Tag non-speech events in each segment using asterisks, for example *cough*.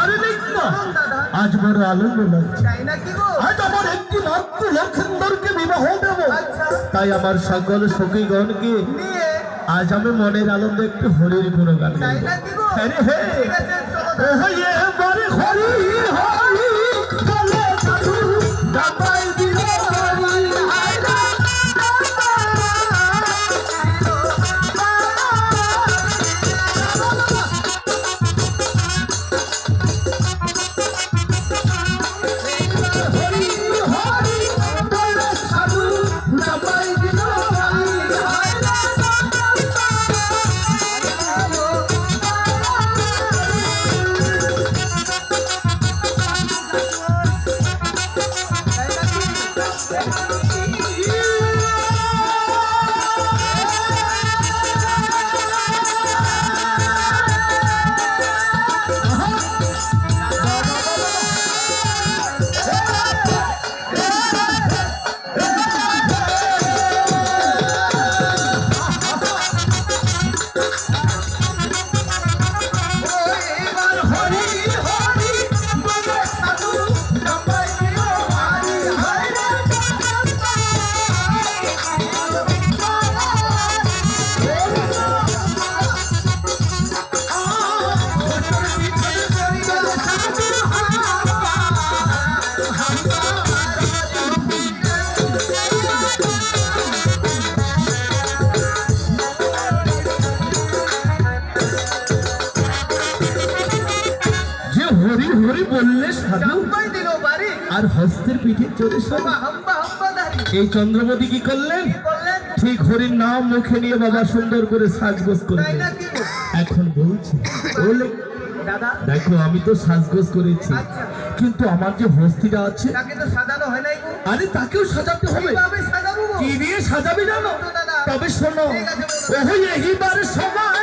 আরে লিখনা আজ বড় আনন্দ লাগছে। আজ আমার একটি মাত্র লক্ষেন্দরকে বিবাহ দেব। আচ্ছা। তাই আমার সকল সখীগণকে আজ আমি মনের আনন্দে একটু হরির গুণগান হরি হে। ওহ এবারে হরি হরি। যে হরি বললে সাধু। দিল বাড়ি। আর হস্তের পিঠে চড়ে এই চন্দ্রমতি কি করলেন? ঠিক হরির নাম মুখে নিয়ে বাবা সুন্দর করে সাজগোজ করলেন। এখন বলছি বলে দাদা। দেখো আমি তো সাজগোজ করেছি। আচ্ছা। কিন্তু আমার যে হস্তিটা আছে তাকে তো সাজানো হয় নাই গো। আরে তাকেও সাজাতে হবে। কীভাবে সাজাবো গো? কি দিয়ে সাজাবি জানো? তবে শোনো ওই এইবার সময়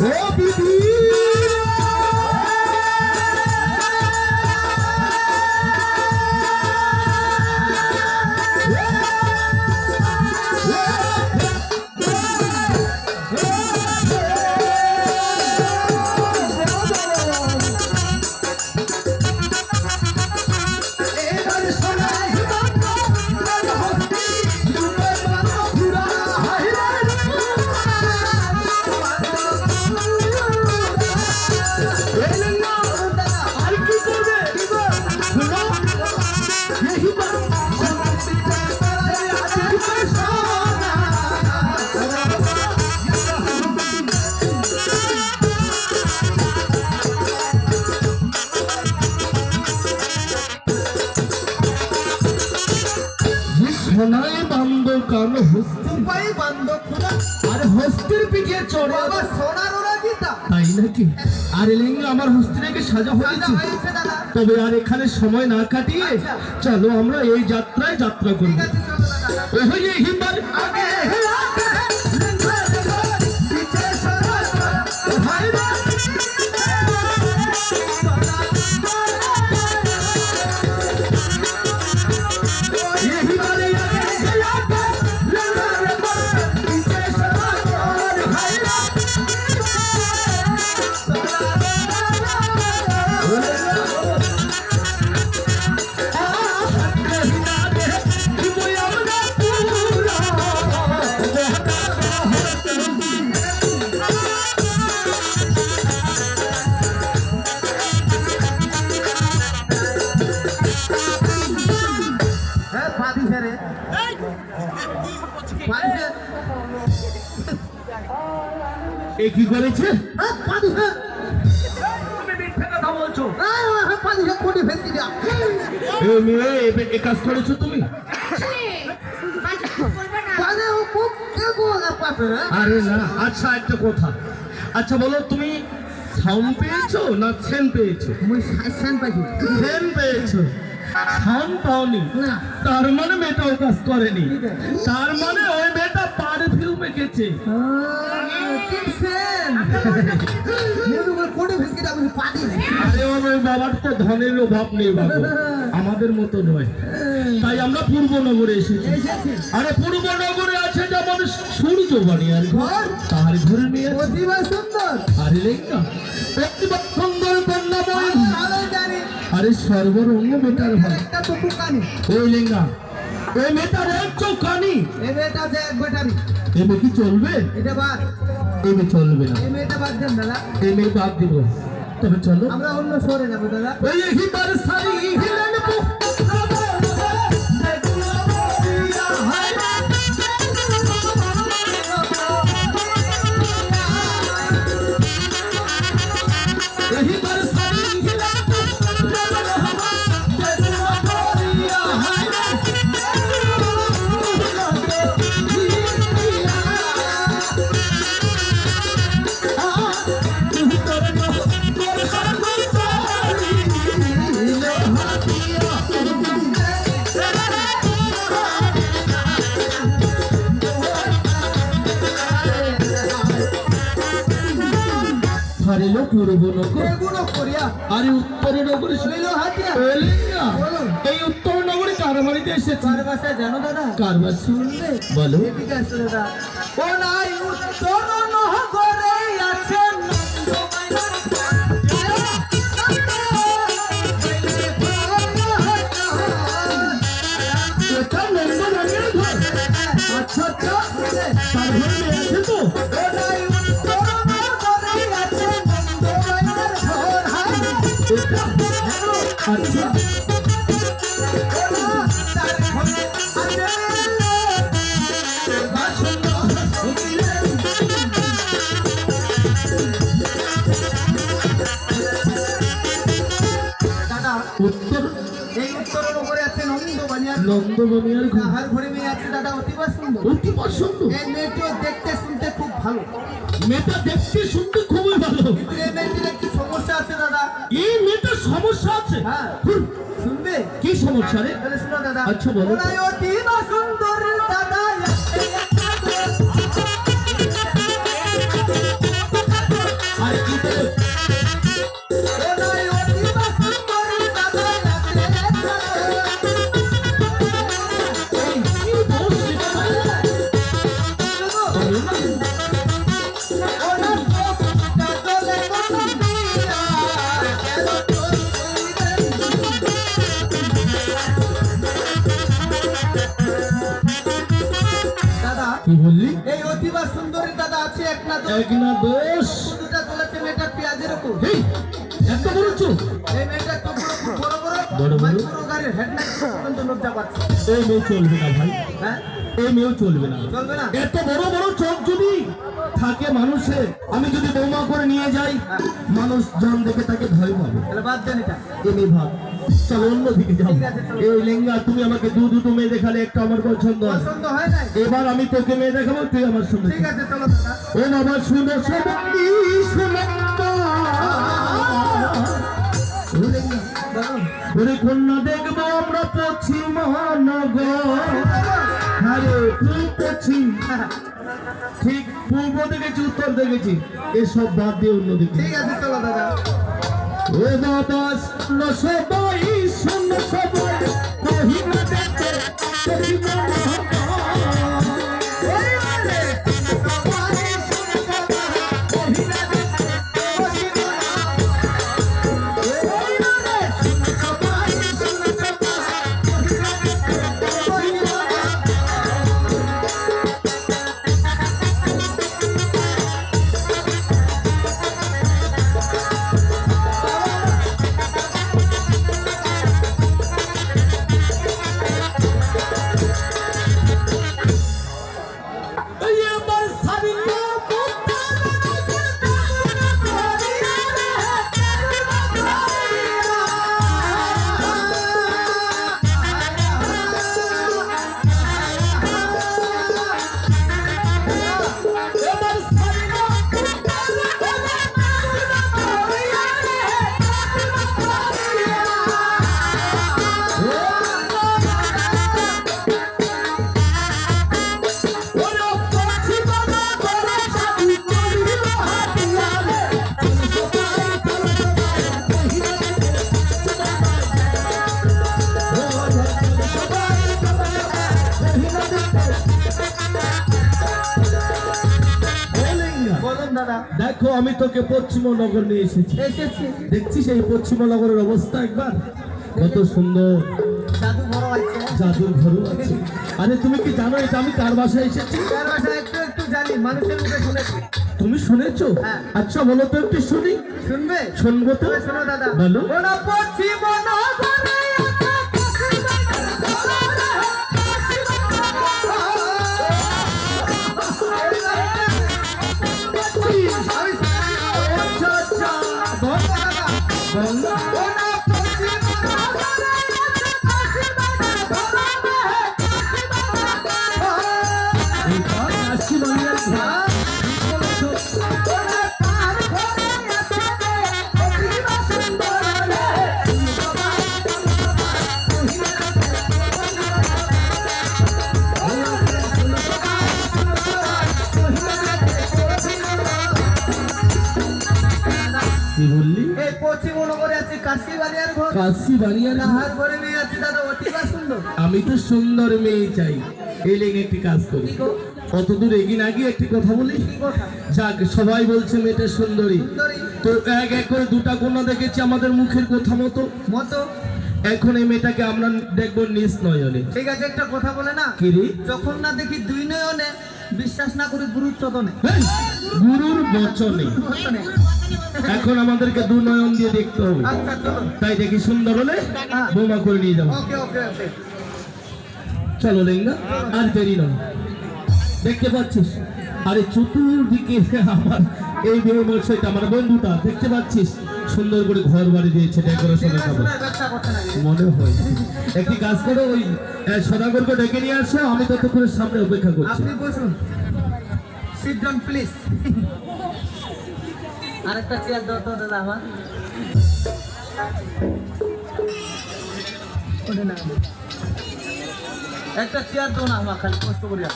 ও বিধি সোনায় বান্ধ কান হস্তি পায়ে বান্দ খোদা আর হস্তির পিঠে চড়ে বাবা সোনার ওরা গীতা তাই নাকি? আর লেঙ্গা আমার হস্তি সাজা সাজা হয়েছে তবে আর এখানে সময় না কাটিয়ে আচ্ছা। চলো আমরা এই যাত্রায় যাত্রা করব। ওই যে আগে এ কি করেছে? হ্যাঁ পাদি ফেরে তুমি মিথ্যে কথা বলছো। হ্যাঁ হ্যাঁ পাদি ফেরে কোটি ফেলছি দিয়া এ মেয়ে এ- এ কাজ করেছ তুমি? আরে না আচ্ছা একটা কথা। আচ্ছা বলো তুমি সাউন্ড পেয়েছ না সেন পেয়েছ? পাইছি। সেন পেয়েছ। পাওনি। তার মানে মেয়েটাও কাজ করেনি। তার মানে ওই মেয়েটা পারফিউম মেখেছে টিপসেন *laughs* আরে আমার বাবার তো ধনের অভাব নেই বাবু। *laughs* আমাদের মতো নয়। তাই আমরা পূর্বনগরে এসেছি। এসেছি। আরে পূর্বনগরে আছে যেমন সূর্য বাড়ি আর ঘর? তার ঘরে নিয়ে সুন্দর। আরে লেখা সুন্দর আরে সর্বরঙ্গ বেটার ভাই একটা তো কানি ওই লেঙ্গা ওই মেয়েটার এক চোখ কানি এ মেয়েটা যে এক বেটারি এমে কি চলবে? এটা বাদ। এমে চলবে না। এই মেয়েটা বাদ দেন দাদা। এমে বাদ দিব। তবে চলো। আমরা অন্য শহরে যাব দাদা। সারি হিলেন আরে উত্তর নগরে। এই উত্তর নগরে কার বাড়িতে এসেছি? কার বাসায় জানো দাদা? কার বাড়ি বলো। দাদা। ও নাই। উত্তর এই উত্তরের উপরে আছে নন্দ বানিয়ার ঘর ঘরে মেয়ে আছে দাদা অতিবা সুন্দর। অতি পছন্দ এই মেয়েটিও দেখতে শুনতে খুব ভালো মেয়েটা দেখতে কি সমস্যা রে তাহলে শোনো দাদা আচ্ছা, বলো। এক না দোষ এক না দোষ দুটা চলেছে মেয়েটার পেঁয়াজের উপর এই এত বড় চোখ এই মেয়েটা চোখগুলো বড় বড় বড় বড়? মাইক্রো গাড়ির হেডলাইট পর্যন্ত লজ্জা পাচ্ছে। এই মেয়ে চলবে না ভাই। হ্যাঁ? এই মেয়েও চলবে না। চলবে না? এত বড় বড় চোখ যদি থাকে মানুষের আমি যদি বৌমা করে নিয়ে যাই মানুষ জন দেখে তাকে ভয় পাবে। তাহলে বাদ দেন এটা। এনে ভাব। চলো অন্যদিকে যাও। ঠিক এই লেঙ্গা তুমি আমাকে দু দুটো মেয়ে দেখালে একটা আমার পছন্দ পছন্দ হয় নাই? এবার আমি তোকে মেয়ে দেখাবো তুই আমার সঙ্গে ঠিক আছে চলো দাদা। ও শুনো ওরে কন্যা দেখব আমরা পশ্চিম মহানগর আরে তুই পশ্চিম ঠিক পূর্ব দেখেছি উত্তর দেখেছি। এসব বাদ দিয়ে অন্যদিকে। ঠিক আছে চলো দাদা। ও বাবা শোনো সবাই শোনো সবাই। কহিনা পশ্চিমনগর নিয়ে এসেছি। দেখছি দেখছিস এই পশ্চিমনগরের অবস্থা একবার? কত সুন্দর। জাদুর ঘরও আছে। আরে তুমি কি জানো এটা আমি কার বাসায় এসেছি? বাসায় একটু একটু জানি মানুষের মুখে শুনেছি। তুমি শুনেছো? হ্যাঁ। আচ্ছা বলো তো একটু শুনি। শুনবে? শুনব তো। শোনো দাদা। বলো। পশ্চিম নগরে বল কাশি বাড়িয়ার ঘর? তাহার ঘরে মেয়ে আছে দাদা অতিবা সুন্দর। আমি তো সুন্দর মেয়ে চাই। এই লেগে একটি কাজ করি। কত দূর এগিয়ে না গিয়ে একটি কথা বলি? যাক সবাই বলছে মেয়েটা সুন্দরী। তো এক এক করে দুটা কন্যা দেখেছি আমাদের মুখের কথা মতো। মতো? এখন এই মেয়েটাকে আমরা দেখব নিজ নয়নে। ঠিক আছে একটা কথা বলে না? কিরি যখন না দেখি দুই নয়নে বিশ্বাস না করি গুরুর চতনে। গুরুর বচনে। এখন আমাদেরকে দু নয়ন দিয়ে দেখতে হবে। আচ্ছা তাই দেখি সুন্দর হলে বোমা করে নিয়ে যাব। চলো লেঙ্গা আর দেরি নয়। দেখতে পাচ্ছিস? আরে চতুর্দিকে আমার এই মেয়ে মশাইটা আমার বন্ধুটা দেখতে পাচ্ছিস? সুন্দর করে ঘর বাড়ি দিয়েছে ডেকোরেশনের না মনে হয়। একটি কাজ করো ওই সদাগরকে ডেকে নিয়ে আসো আমি ততক্ষণের সামনে অপেক্ষা করছি। আপনি বসুন। সিট ডাউন প্লিজ আরেকটা চেয়ার দাও তো দাদা আমার ওঠে না। একটা চেয়ার দাও না আমার খালি কষ্ট করিয়া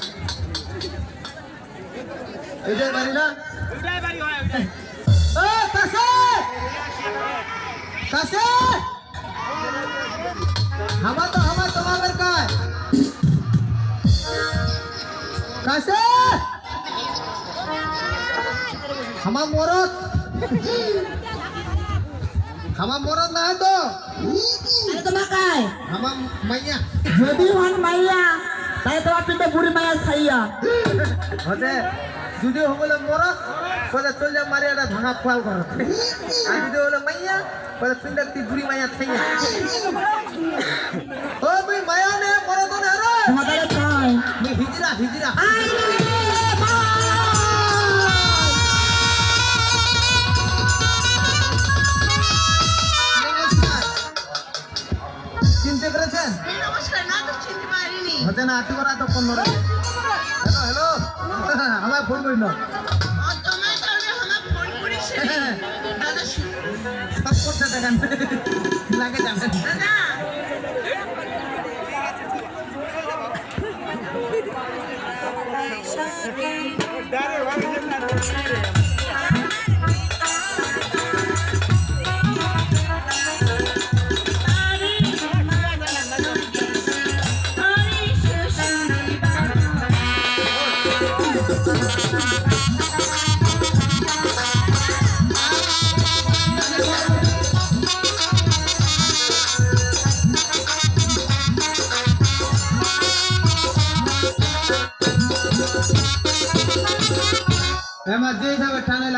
এটাই বাড়ি না ও, কাছে! কাছে! হামা তো হামা তোমাদের কায় কাছে হামা মরদ হামা মরদ না তো? আরে তোমার কায় হামা মাইয়া। যদি হন মাইয়া তাই তোমার পিঠে বুড়ি মাইয়া ছাইয়া। হতে যদি হলে মরদ পরে চল যা মারি একটা ভাঙা খোয়াল কর আর যদি হলে মাইয়া পরে পিন্ডার তুই বুড়ি মাইয়া ছাইয়া। ও তুই মায়া নে মরদ নে রে হিজরা হিজরা। হতে না আটি করা তো ফোন ধরে হ্যালো হ্যালো আমার ফোন করি না। সব করতে দেখেন লাগে যাবেন দাদা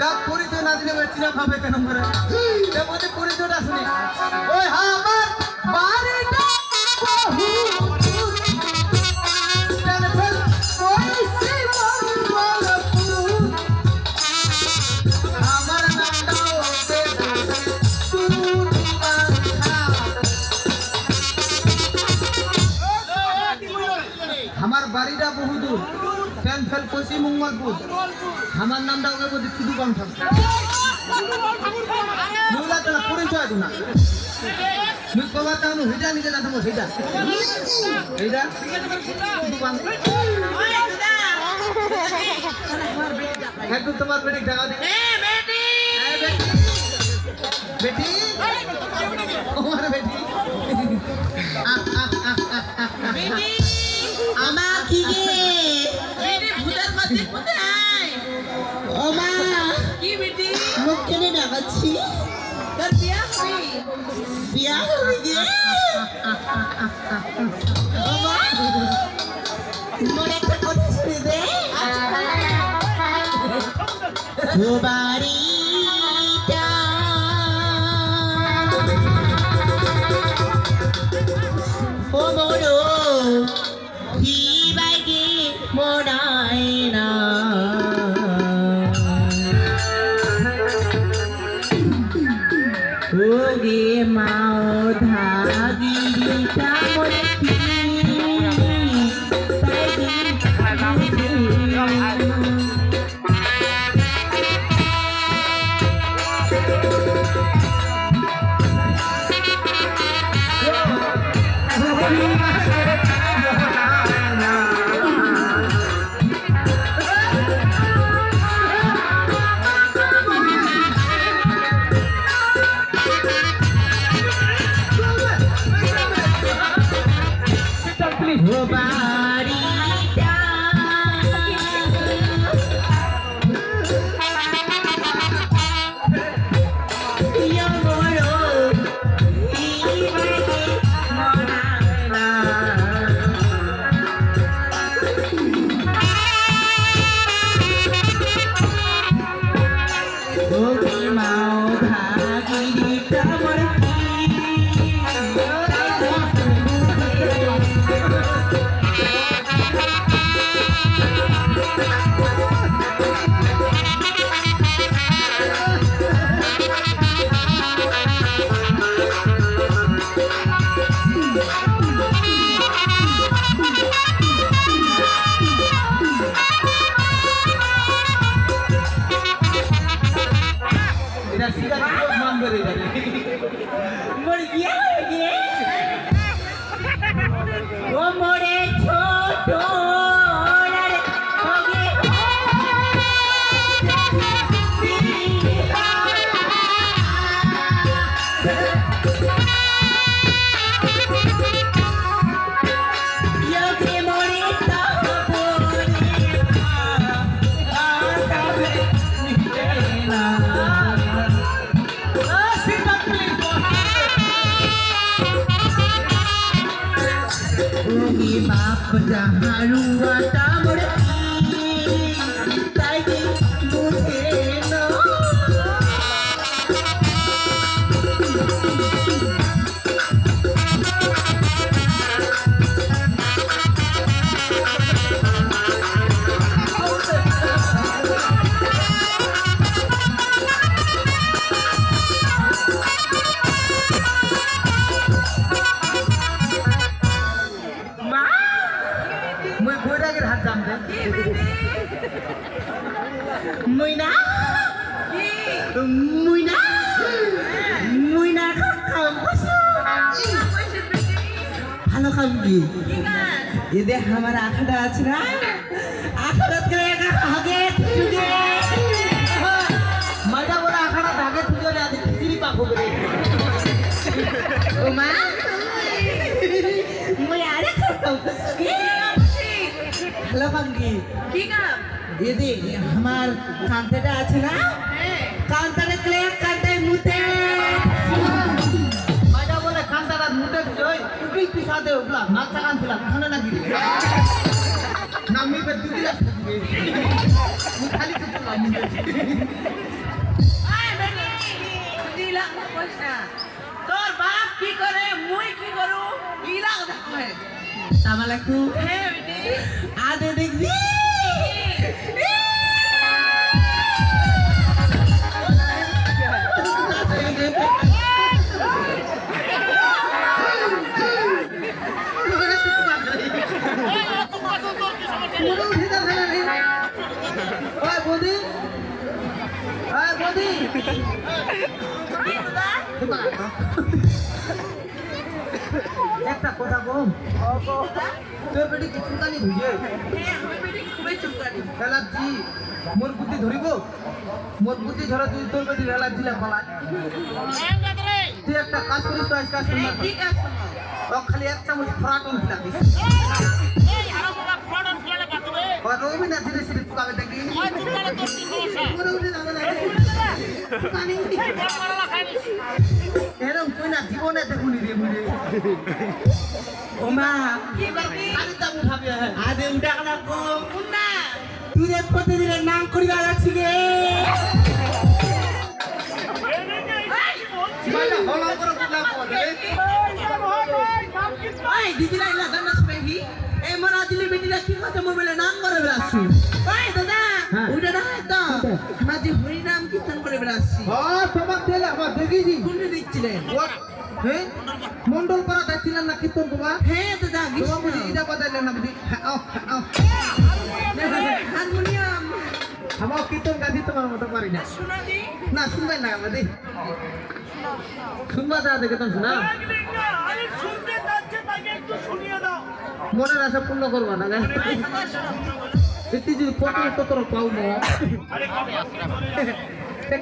যা পরিচয় না দিলে চিনা খাবে কেন করে? মধ্যে পরিচয়টা শুনি। ওই হ্যাঁ আমার বাড়িটা। আমার বাড়িটা বহুদূর। ট্যান ফেল পশ্চিম মঙ্গলপুর। আমার নামটা ওকে বলছি শুধু কণ্ঠন মহিলা পরিচয় না। মুই কবা না তোমার শুধু একটু তোমার বেটি টাকা দিই বেটি! আমার বেটি। কি গে? ও মা মুখ কেনে ডাকাচ্ছি বিয়া হবে? গে। ও মা মনে একটা কথা শুনে দে। ও বাড়িটা I'm gonna keep จะหารู้ว่าตา Ná không có sao ভালো খাবি এদে আমার আখাটা আছে না? আখাটা করে একা হাগে চুগে মজা বলে আখানা ধাগে তুলে আজ খিচুড়ি পাকো করে ও মা মুই আরে খাও ভালো খাবি এদে আমার কান্তাটা আছে না? কান্তাটা ক্লে কান্তায় মুতে। মজা বলে কান্তারা মুটে জয় উকি পিছাতে উগলা মাছা কান্তিলা খানে না গিরি নামি পে মুই খালি কিছু লামি তোর বাপ কি করে মুই কি করু? ইলা দেখে। সামালাকু হ্যাঁ বেটি। আদে দেখবি? একটা কথা কম তোর বেটি কি চুলকানি বুঝে অ্যালার্জি মোর বুদ্ধি ধরিব? মোর বুদ্ধি ধরে তুই তোর বেটি অ্যালার্জি লা পালা তুই একটা কাজ করিস তো আজ কাজ করিস খালি এক চামচ ফরাটন খিলাবি ও রবি না ধীরে ধীরে চুকাবে দেখি এরকম কই না জীবনে দেখুনি রে মুরে ওমা খালি দাম উঠাবে উঠা কানা কম তুই রে প্রতিদিনের নাম করিবা শুনেহি এ মরা দিলি বেটিরা কি কথা মোর বেলে নাম করে ওই দাদা। না তো মাঝে হরি নাম কীর্তন করে বেড়াচ্ছি। তোমার দিলে আমার দেখেছি। কোনটা দিচ্ছিলেন হ্যাঁ মন্ডল পাড়া দেখছিলেন না কীর্তন তোমার? হ্যাঁ দাদা ইটা বাজাইলেন না বুঝি? হ্যাঁ আও, হ্যাঁ, আও। হারমোনিয়াম। আমার কীর্তন গাছি তোমার মতো পারি না। না শুনবেন না আমাদের শুনবা দাদা দেখে তুমি শোনা। মনের আশা পূর্ণ করবা না। এটি যদি কত কত পাও না।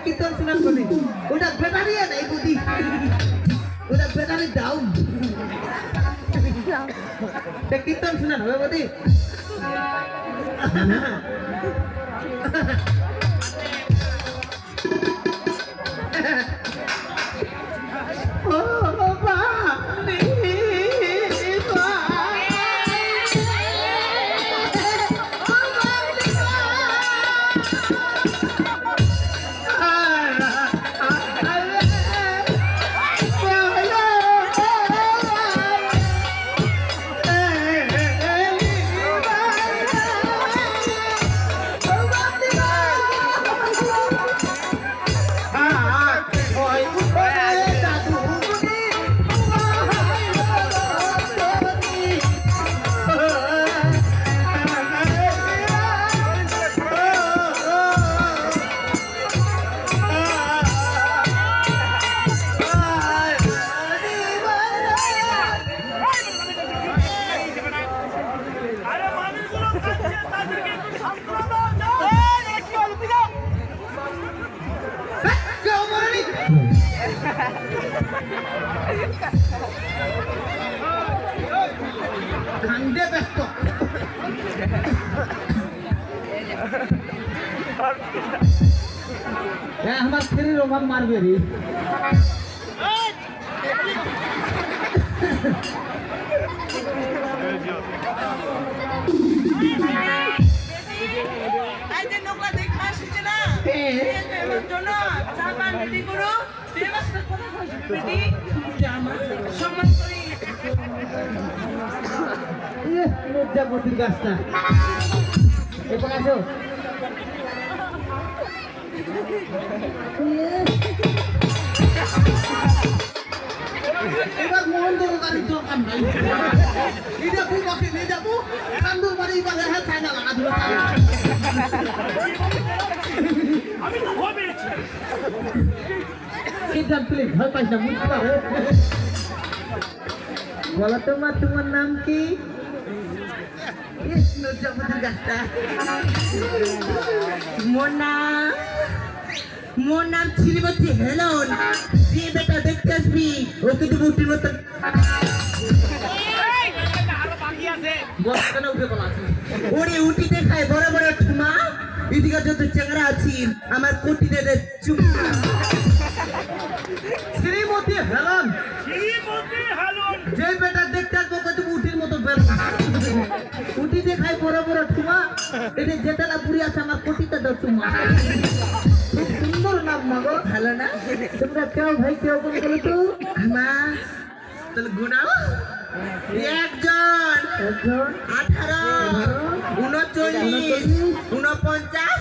কীর্তন শোনার করি ওটা ব্যাটারি নাই বুদ্ধি। ওটা ব্যাটারি দাও কীর্তন শোনান হবে বুঝি সম্মান করি গাছটা। এবার আসো। এবার মোহন গাড়ির দরকার নাই যাব কান্দুর বাড়ি বাজে হ্যাঁ চাই না লাগা দিল আমি তো ভয় পেয়েছি। বলো তোমার নাম কি উঠে ওরে উটি দেখায় বড় বড় ঠুমা এদিকে যত চেংরা আছি আমার কোটিতে চুমা শ্রীমতী বড় বড় ঠুমা। এটা যেটা পুরি আছে আমার কোটিতে দাও চুমা খুব সুন্দর নাম মাগো ভালো না? তোমরা কেউ ভাই কেউ কোন বলো তো? আমার তাহলে গুনাও একজন একজন আঠারো উনচল্লিশ উনপঞ্চাশ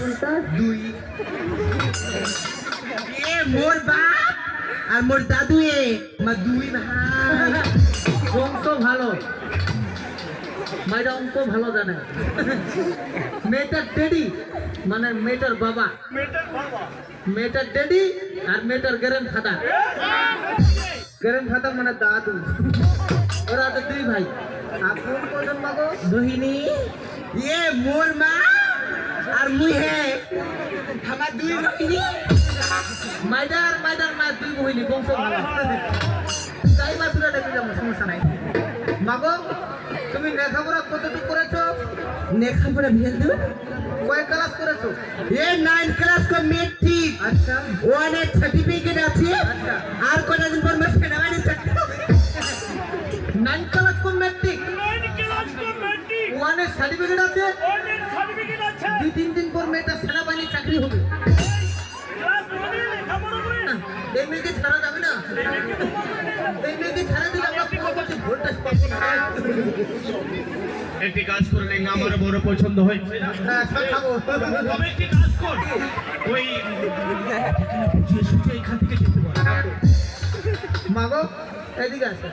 দুই। এ মোর বাপ আর মোর দাদু এ আমার দুই ভাই। বংশ ভালো? মাইটা অঙ্ক ভালো জানে। মেয়েটার ডেডি মানে মেয়েটার বাবা। মেয়েটার ডেডি আর মেয়েটার গ্যারেন ফাদার গ্যারেন ফাদার মানে দাদু। ওরা তো দুই ভাই। আর কোন কজন মাগো বহিনী ইয়ে মোর মা আর মুই হে। আমার দুই বহিনী মাইদার মাইদার মা দুই বহিনী বংশ ভালো যাই বা তুলে ডেকে যাব সমস্যা নাই। মাগো তুমি লেখাপড়া কতটুকু করেছ? লেখাপড়া ভেল দেব কয় ক্লাস করেছ? এ নাইন ক্লাস কো মেট্রিক আচ্ছা। ওয়ানের সার্টিফিকেট আছে। আচ্ছা। আর কটা পর হবে নাইন ক্লাস তো মেট্রিক ওয়ানের সার্টিফিকেট আছে। ওদের সার্টিফিকেট আছে। দুই তিন দিন পর মেয়েটা সেনাবাহিনী চাকরি হবে। ক্লাস ওয়ানে লেখাপড়া করে এই মেয়েকে ছাড়া যাবে না? এই মেয়েকে ছাড়া দিলে একটি কাজ করে লেঙ্গা আমার বড় পছন্দ হয়েছে হ্যাঁ তবে একটি কাজ কর। ওই এখান থেকে যেতে পার। মাগো এদিকে আসো।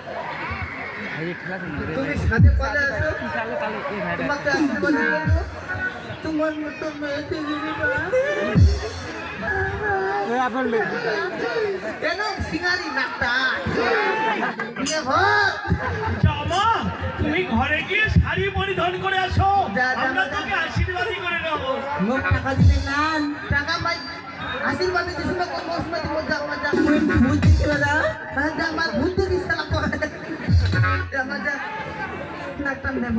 তুমি সাথে পালে আসো। তোমাকে আশীর্বাদ তোমার মতো মেয়েতে কেন তুমি ঘরে গিয়ে শাড়ি পরিধান করে আসো। আমরা তোকে আশীর্বাদই করে নেব। টাকা দিলে নান টাকা পাই। আশীর্বাদ না? কোন মৌসুমে ভূত ভূত না যা নাকটা নেব.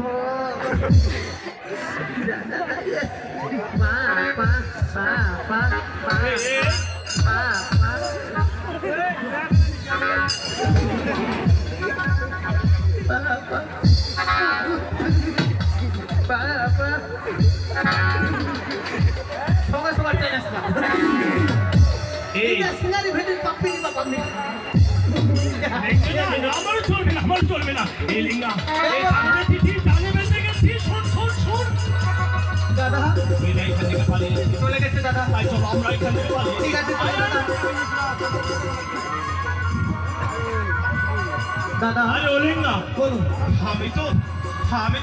পা পা পা পা পা এ, পা পা পা পা পা পা সঙ্গে সঙ্গে ট্রেন আসবা এই এটা সিঙ্গারি ভেটির পাপ্পি দিবা পাপ্পি লিঙ্গা, না, আমারও চলবে না আমারও চলবে না এই লিঙ্গা এই সামনে চিঠি জানে দাদা তুই না এখান থেকে পালিয়ে চলে গেছে দাদা তাই চলো আমরা এখান থেকে পালিয়ে ঠিক আছে দাদা দাদা আরে ও লিঙ্গা বলুন। আমি তো আমি